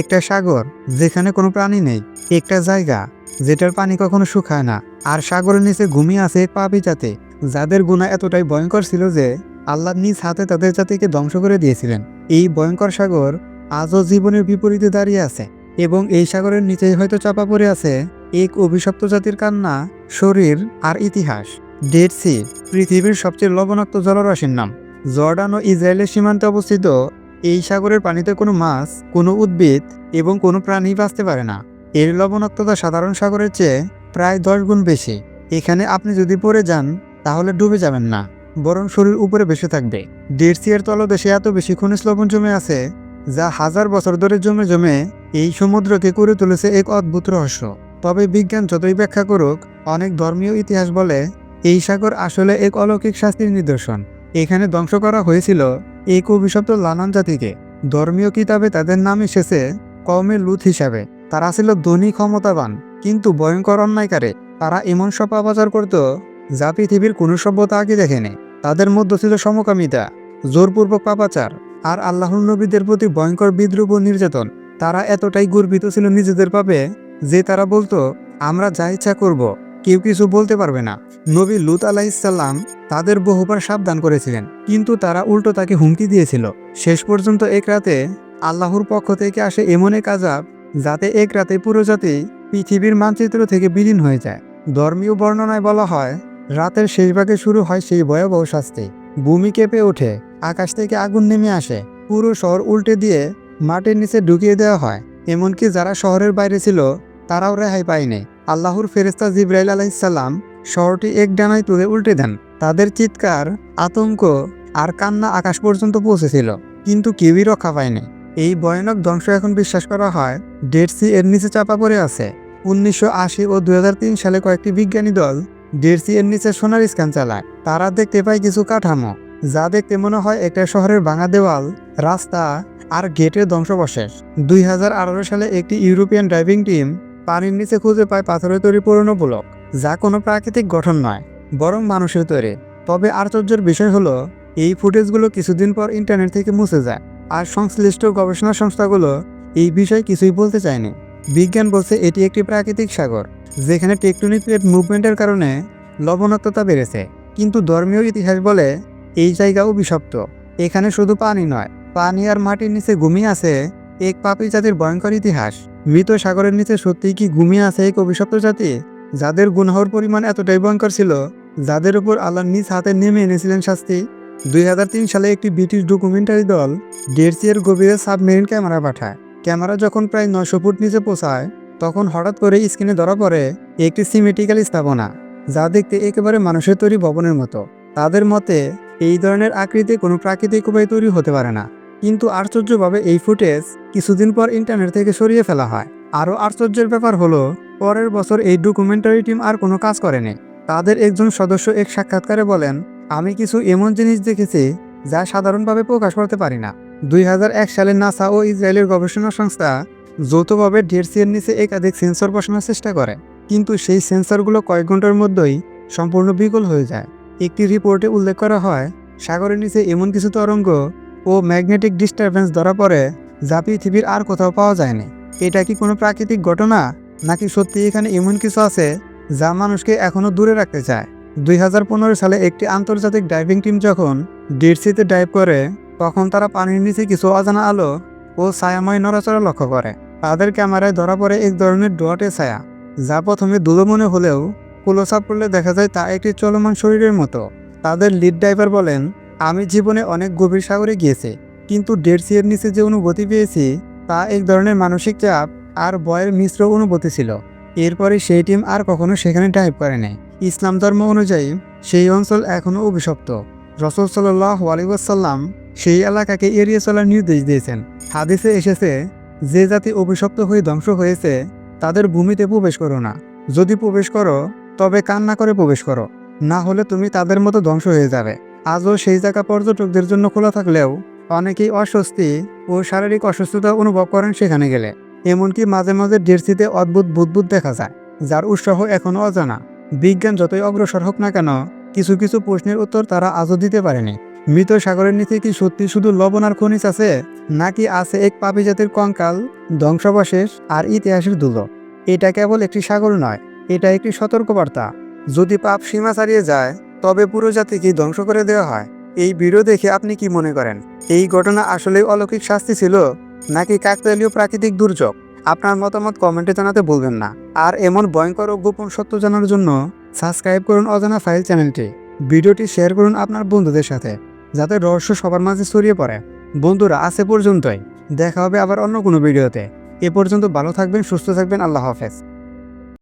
একটা সাগর যেখানে কোনো প্রাণী নেই, একটা জায়গা যেটার পানি কখনো শুকায় না, আর সাগরের নিচে ঘুমিয়ে আছে পাপি জাতি, যাদের গুণা এতটাই ভয়ঙ্কর ছিল যে আল্লাহ নিজ হাতে তাদের জাতিকে ধ্বংস করে দিয়েছিলেন। এই ভয়ঙ্কর সাগর আজও জীবনের বিপরীতে দাঁড়িয়ে আছে এবং এই সাগরের নিচেই হয়তো চাপা পড়ে আছে এক অভিশপ্ত জাতির কান্না, শরীর আর ইতিহাস। ডেড সি, পৃথিবীর সবচেয়ে লবণাক্ত জলরাশির নাম। জর্ডান ও ইসরায়েলের সীমান্তে অবস্থিত এই সাগরের পানিতে কোনো মাছ, কোনো উদ্ভিদ এবং কোনো প্রাণী বাঁচতে পারে না। এর লবণাক্ততা সাধারণ সাগরের চেয়ে প্রায় দশ গুণ বেশি। এখানে আপনি যদি পড়ে যান, তাহলে ডুবে যাবেন না, বরং শরীর উপরে ভেসে থাকবে। এর তলদেশে এত বেশি খনিজ লবণ জমে আছে, যা হাজার বছর ধরে জমে জমে এই সমুদ্রকে করে তুলেছে এক অদ্ভুত রহস্য। তবে বিজ্ঞান যতই ব্যাখ্যা করুক, অনেক ধর্মীয় ইতিহাস বলে, এই সাগর আসলে এক অলৌকিক শাস্তির নিদর্শন। এখানে ধ্বংস করা হয়েছিল এক অভিশপ্ত লানান জাতিকে। ধর্মীয় কিতাবে তাদের নাম এসেছে কওমে লুত হিসাবে। তারা ছিল ধনী, ক্ষমতাবান, কিন্তু ভয়ঙ্কর অন্যায়কারে। তারা এমন সব পাপাচার করত যা পৃথিবীর কোনো সভ্যতা আগে দেখেনি। তাদের মধ্যে ছিল সমকামিতা, জোরপূর্বক পাপাচার আর আল্লাহর নবীদের প্রতি ভয়ঙ্কর বিদ্রুপ ও নির্যাতন। তারা এতটাই গর্বিত ছিল নিজেদের পাপে যে তারা বলতো, আমরা যা ইচ্ছা করব কেউ কিছু বলতে পারবে না। নবী লুত আলাইসাল্লাম তাদের বহুবার সাবধান করেছিলেন, কিন্তু তারা উল্টো তাকে হুমকি দিয়েছিল। শেষ পর্যন্ত এক রাতে আল্লাহর পক্ষ থেকে আসে এমন এক আজাব যাতে এক রাতে পুরো জাতি পৃথিবীর মানচিত্র থেকে বিলীন হয়ে যায়। ধর্মীয় বর্ণনায় বলা হয়, রাতের শেষ ভাগে শুরু হয় সেই ভয়াবহ শাস্তি। ভূমি কেঁপে ওঠে, আকাশ থেকে আগুন নেমে আসে। পুরো শহর উল্টে দিয়ে মাটির নিচে ঢুকিয়ে দেওয়া হয়। এমনকি যারা শহরের বাইরে ছিল, তারাও রেহাই পায়নি। আল্লাহর ফেরেস্তা জিব্রাইল আলাইসাল্লাম শহরটি এক ডানায় তুলে উল্টে দেন। তাদের চিৎকার, আতঙ্ক আর কান্না আকাশ পর্যন্ত পৌঁছেছিল, কিন্তু কেউই রক্ষা পায়নি। এই ভয়ানক ধ্বংস এখন বিশ্বাস করা হয় ডেড সি এর নিচে চাপা পড়ে আছে। উনিশশো আশি ও দু হাজার তিন সালে কয়েকটি বিজ্ঞানী দল ডেড সি এর নিচে সোনার স্ক্যান চালায়। তারা দেখতে পায় কিছু কাঠামো, যা দেখতে মনে হয় একটা শহরের ভাঙা দেওয়াল, রাস্তা আর গেটের ধ্বংসবশেষ। দুই হাজার আঠারো সালে একটি ইউরোপিয়ান ড্রাইভিং টিম পানির নিচে খুঁজে পায় পাথরের তৈরি পুরনো ব্লক, যা কোনো প্রাকৃতিক গঠন নয়, বরং মানুষের তৈরি। তবে আশ্চর্যের বিষয় হলো, এই ফুটেজগুলো কিছুদিন পর ইন্টারনেট থেকে মুছে যায়, আর সংশ্লিষ্ট গবেষণা সংস্থাগুলো এই বিষয়ে কিছুই বলতে চায়নি। বিজ্ঞান বলছে এটি একটি প্রাকৃতিক সাগর, যেখানে টেকটনিক প্লেট মুভমেন্টের কারণে লবণাক্ততা বেড়েছে। কিন্তু ধর্মীয় ইতিহাস বলে, এই জায়গাও অভিশপ্ত এখানে শুধু পানি নয়, পানি আর মাটির নিচে ঘুমিয়ে আছে এক পাপি জাতির ভয়ঙ্কর ইতিহাস। মৃত সাগরের নিচে সত্যিই কি ঘুমিয়ে আছে এক অভিশপ্ত জাতি যাদের গুনাহর পরিমাণ এতটাই ভয়ঙ্কর ছিল, যাদের উপর আল্লাহ নিজ হাতে নেমে এনেছিলেন শাস্তি। দুই হাজার তিন সালে একটি ব্রিটিশ ডকুমেন্টারি দল, ডেরসিয়ার গভীরে সাবমেরিন ক্যামেরা পাঠায়। ক্যামেরা যখন প্রায় নয়শো ফুট নিচে পৌঁছায়, তখন হঠাৎ করে স্ক্রিনে ধরা পড়ে একটি সিমেটিক্যাল স্থাপনা, যা দেখতে একেবারে মানুষের তৈরি ভবনের মতো। তাদের মতে, এই ধরনের আকৃতি কোনো প্রাকৃতিক উপায় তৈরি হতে পারে না। কিন্তু আশ্চর্যভাবে এই ফুটেজ কিছুদিন পর ইন্টারনেট থেকে সরিয়ে ফেলা হয়। আরও আশ্চর্যের ব্যাপার হলো, পরের বছর এই ডকুমেন্টারি টিম আর কোনো কাজ করেনি। তাদের একজন সদস্য এক সাক্ষাৎকারে বলেন, আমি কিছু এমন জিনিস দেখেছি যা সাধারণভাবে প্রকাশ করতে পারি না। দুই হাজার এক সালে নাসা ও ইসরায়েলের গবেষণা সংস্থা যৌথভাবে ডেরসিয়ের নিচে একাধিক সেন্সর বসানোর চেষ্টা করে। কিন্তু সেই সেন্সরগুলো কয়েক ঘণ্টার মধ্যেই সম্পূর্ণ বিকল হয়ে যায়। একটি রিপোর্টে উল্লেখ করা হয়, সাগরের নিচে এমন কিছু তরঙ্গ ও ম্যাগনেটিক ডিস্টারবেন্স ধরা পড়ে, যা পৃথিবীর আর কোথাও পাওয়া যায়নি। এটা কি কোনো প্রাকৃতিক ঘটনা, নাকি সত্যি এখানে এমন কিছু আছে, যা মানুষকে এখনও দূরে রাখতে চায়? দুই হাজার পনেরো সালে একটি আন্তর্জাতিক ডাইভিং টিম যখন ডিরসিতে ডাইভ করে, তখন তারা পানির নিচে কিছু অজানা আলো ও ছায়াময় নড়াচড়া লক্ষ্য করে। তাদের ক্যামেরায় ধরা পড়ে এক ধরনের ডোয়াটে ছায়া, যা প্রথমে দুলো মনে হলেও কুলোসাপ করলে দেখা যায় তা একটি চলমান শরীরের মতো। তাদের লিড ড্রাইভার বলেন আমি জীবনে অনেক গভীর সাগরে গিয়েছি, কিন্তু সিয়ের নিচে যে অনুভূতি পেয়েছি, তা এক ধরনের মানসিক চাপ আর বয়ের মিশ্র অনুভূতি ছিল। এরপরে সেই টিম আর কখনো সেখানে ডাইভ করেনি। ইসলাম ধর্ম অনুযায়ী, সেই অঞ্চল এখনও অভিশপ্ত। রসুল সাল্লাহ আলিবাসাল্লাম সেই এলাকাকে এড়িয়ে চলার নির্দেশ দিয়েছেন। হাদিসে এসেছে, যে জাতি অভিশপ্ত হয়ে ধ্বংস হয়েছে, তাদের ভূমিতে প্রবেশ করো না। যদি প্রবেশ করো, তবে কান্না করে প্রবেশ করো। না হলে তুমি তাদের মতো ধ্বংস হয়ে যাবে। আজও সেই জায়গা পর্যটকদের জন্য খোলা থাকলেও অনেকেই অস্বস্তি ও শারীরিক অসুস্থতা অনুভব করেন সেখানে গেলে। এমনকি মাঝে মাঝে ডেরসিতে অদ্ভুত বুদবুদ দেখা যায়, যার উৎসাহ এখনও অজানা। বিজ্ঞান যতই অগ্রসর হোক না কেন, কিছু কিছু প্রশ্নের উত্তর তারা আজও দিতে পারেনি। মৃত সাগরের নিচে কি সত্যি শুধু লবণ আর খনিজ আছে, নাকি আছে এক পাপি জাতির কঙ্কাল, ধ্বংসাবশেষ আর ইতিহাসের ধুলো এটা কেবল একটি সাগর নয়, এটা একটি সতর্কবার্তা। যদি পাপ সীমা ছাড়িয়ে যায় তবে পুরো জাতিকে ধ্বংস করে দেওয়া হয়। এই ভিডিও দেখে আপনি কি মনে করেন? এই ঘটনা আসলে অলৌকিক শাস্তি ছিল? নাকি কাকতালীয় প্রাকৃতিক দুর্যোগ? আপনার মতামত কমেন্টে জানাতে ভুলবেন না। আর এমন ভয়ঙ্কর ও গোপন সত্য জানার জন্য সাবস্ক্রাইব করুন অজানা ফাইল চ্যানেলটি। ভিডিওটি শেয়ার করুন আপনার বন্ধুদের সাথে, যাতে রহস্য সবার মাঝে ছড়িয়ে পড়ে। বন্ধুরা আছে পর্যন্তই। দেখা হবে আবার অন্য কোনো ভিডিওতে। এ পর্যন্ত ভালো থাকবেন, সুস্থ থাকবেন, আল্লাহ হাফেজ।